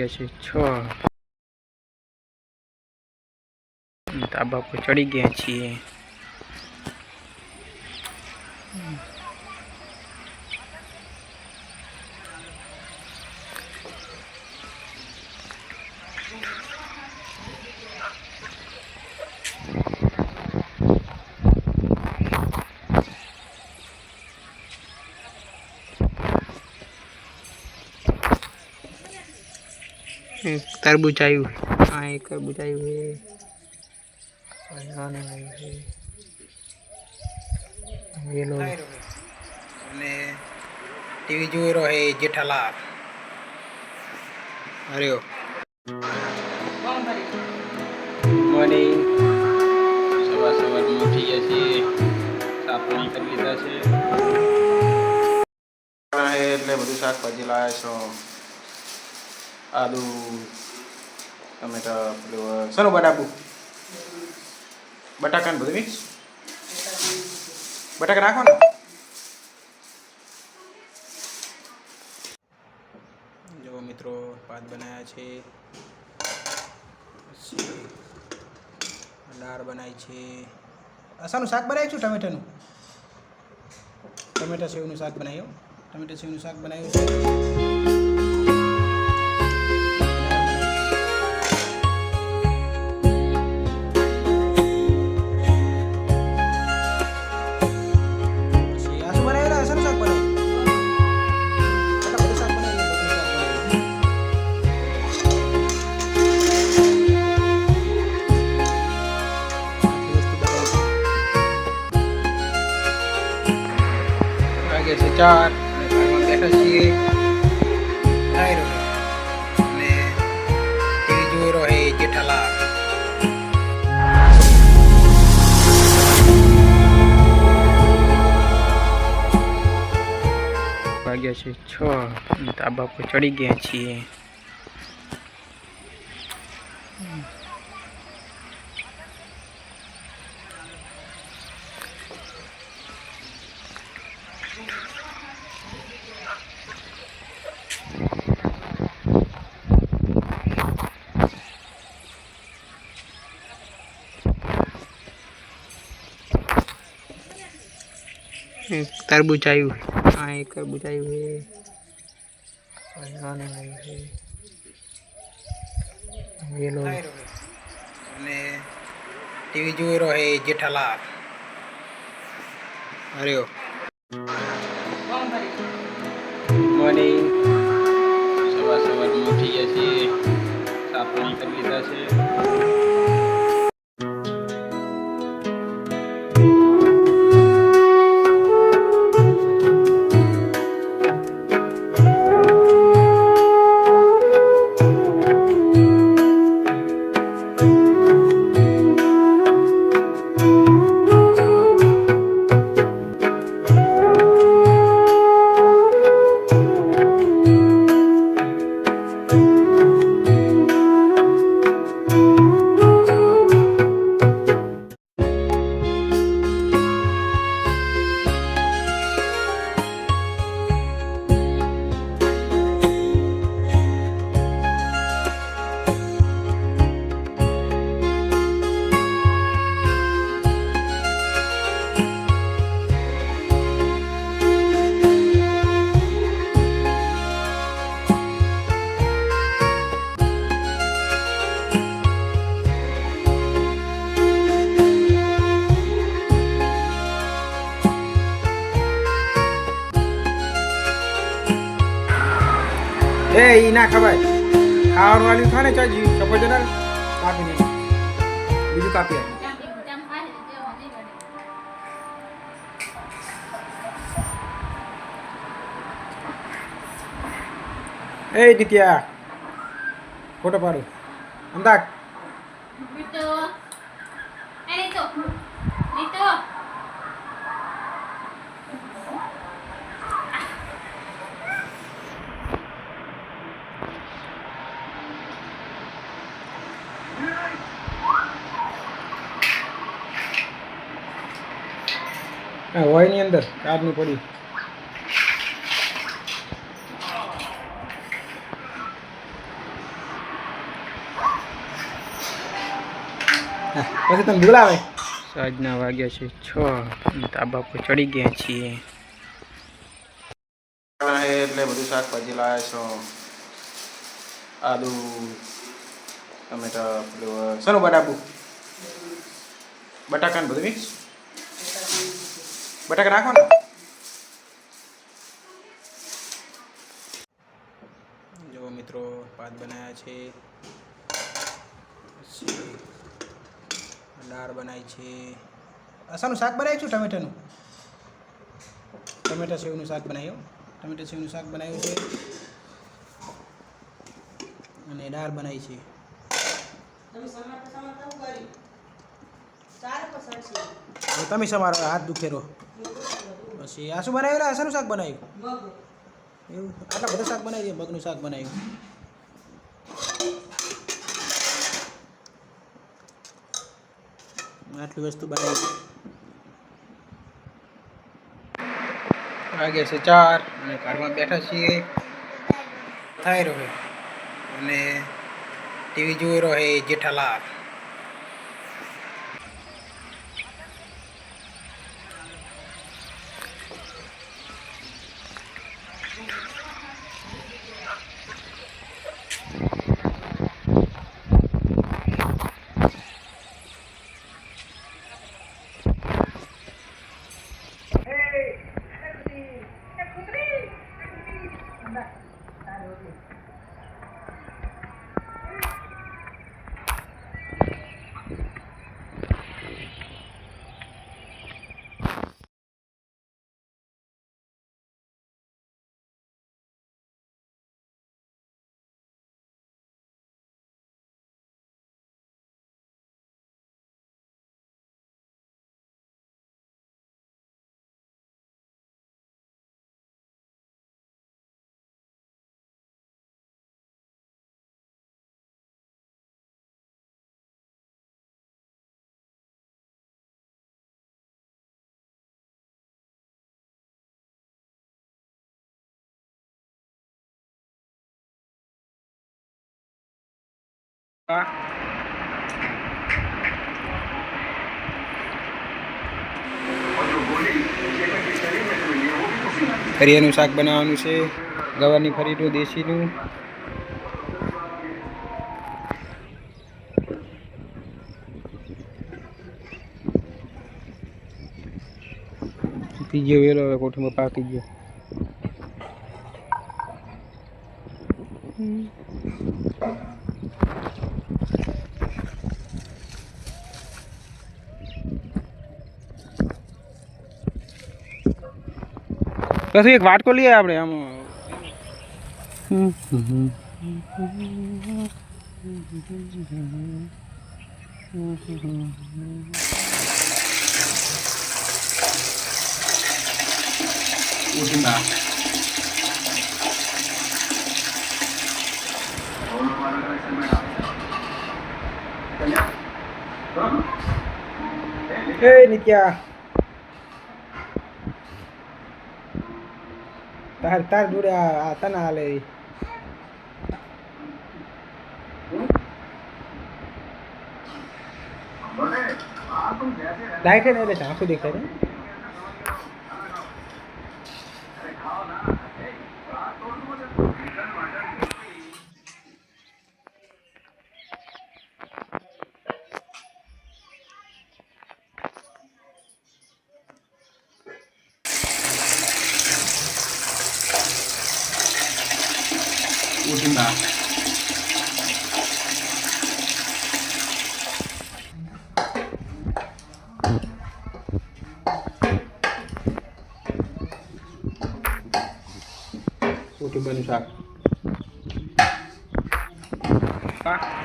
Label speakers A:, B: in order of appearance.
A: વાગ્યા છે. છ. ધાબા પર ચડી ગયા છીએ. તરબૂચ આવ્યું. હા એક તરબૂચ આવ્યું છે. આને આવ્યું છે. વેલો. અને ટીવી જોઈ રહ્યો હે જેઠાલાલ. અરે મોર્નિંગ સવાર સવારમાં ઉઠી ગયા છીએ. સાફ પાણી કરી લીધા છે. એટલે બધું શાકભાજી લાવ્યા છો. આદુ ટમેટા પેલું શાનું બટાકું બટાકા ને બધું મિક્સ બટાકા નાખો ને જો મિત્રો ભાત બનાવ્યા છે દાળ બનાવી છે શાનું શાક બનાવ્યું છું ટમેટાનું ટમેટા સેવનું શાક બનાવ્યું ટમેટા સેવનું શાક બનાવ્યું છે ચાર અને ઘરમાં બેઠા છીએ રહ્યો અને ટીવી જોઈ રહ્યો હે જેઠાલાલ વાગ્યા છ ધાબા પર ચડી ગયા છીએ. એક તરબૂચ આવ્યું. હા એક તરબૂચ આવ્યું છે. અને ટીવી જોઈ રહ્યો હે જેઠાલાલ. અરે મોર્નિંગ. સવાર સવારમાં ઉઠી ગયા છીએ. સાફ પાણી કરી લીધા છે. એ ઈ ના ખવાય. ખાવાનું વાળું ખા ને ચાજી સફરજન કાપી દે બીજું કાપી એ ટીટિયા ફોટો પાડો. અંદાક
B: Dito. Eh,
A: કાંઈ હોય નહીં અંદર કારનું પડ્યું પછી તમે બોલાવે
C: સાંજના વાગ્યા છે છ. ધાબા પર ચડી ગયા છીએ.
A: એટલે બધું શાકભાજી લાવે છો. આદુ ટમેટા પેલું સનું બટાકું બટાકા ને બધું મિક્સ બટાકા નાખો ને જો મિત્રો, ભાત બનાવ્યા છે. દાળ બનાવી છે. અસાનું શાક બનાવ્યું છું ટમેટાનું? ટમેટા સેવનું શાક બનાવ્યું ટમેટા સેવનું શાક બનાવ્યું છે. અને દાળ બનાવી છે. તમે સમારો હાથ દુખેરો પછી આ શું બનાવ્યું શાનું શાક બનાવ્યું? એવું? આટલા બધા શાક બનાવી દે મગનું શાક બનાવ્યું. આટલી વસ્તુ બનાવી. વાગે છે ચાર અને ઘરમાં બેઠા છીએ. થાય રહ્યો. અને ટીવી જોઈ રહ્યો છે જેઠાલાલ. ફરિયાનું શાક બનાવવાનું છે. ગવાની ફરીનું દેશીનું.
C: ત્રીજો વેલો હવે કોઠીમાં પાકી ગયો. પછી એક વાટકો લઈએ આપણે આમ.
A: ઉઠીમાં હે તાર તાર જોડે આ તને હાલે. લાઈટ હે ને એટલે ઝાંખું દેખાય ને ઉઠીમાં ઉઠીમાનું શાક
C: પા